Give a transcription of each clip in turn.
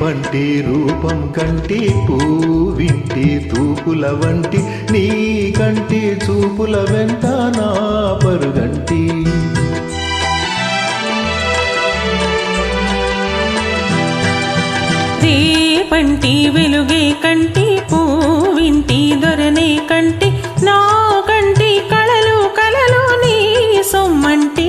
పంటి రూపం కంటి పూవింటి తూపుల వంటి నీ కంటి చూపుల వెంట నా పరుగంటి. రేపంటి వెలుగే కంటి పూవింటి దొరనే కంటి నా కంటి కళలు కలలు నీ సొమ్మంటి.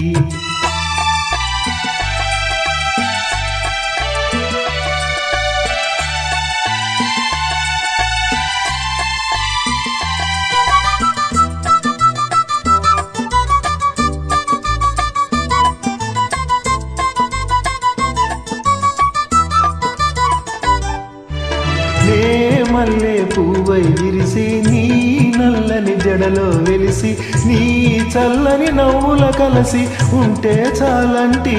మల్లె పువ్వై విరిసి నీ నల్లని జడలో వెలిసి నీ చల్లని నవ్వుల కలసి ఉంటే చాలంటి.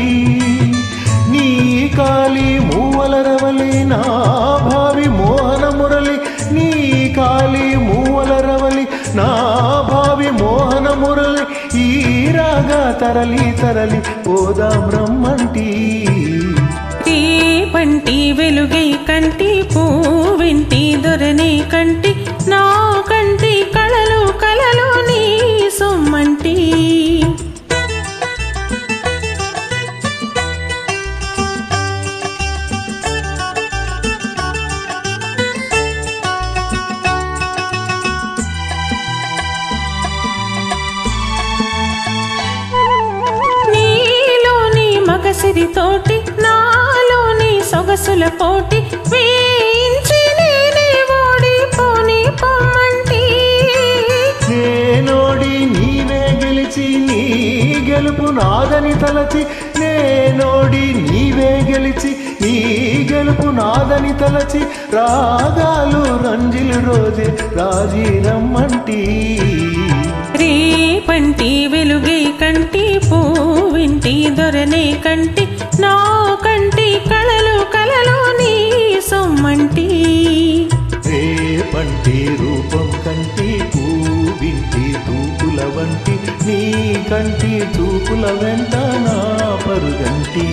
నీ కాలి మూవల రవలి నా భావి మోహన మురళి నీ కాలి మూవల రవలి నా భావి మోహన మురళి ఈ రాగా తరలి తరలి పోదాం బ్రహ్మంటి పంటి మగసిరి తోటి నాలోని సొగసుల పోటి వేయించి నేనే ఓడిపోని పొమ్మంటి. నేనోడి నీవే గెలిచి నీ గెలుపు నాదని తలచి. నేనోడి నీవే గెలిచి నీ గెలుపు నాదని తలచి. రాగాలు రంజిలు రోజే రాజీ రమ్మంటి రేపంటి పూవింటి కంటి? నా కంటి కళలు కలలు నీ సొమ్మంటి. రేపంటి రూపం కంటి పూవింటి తూపుల వంటి నీ కంటి తూపుల వెంట నా పరుగంటి.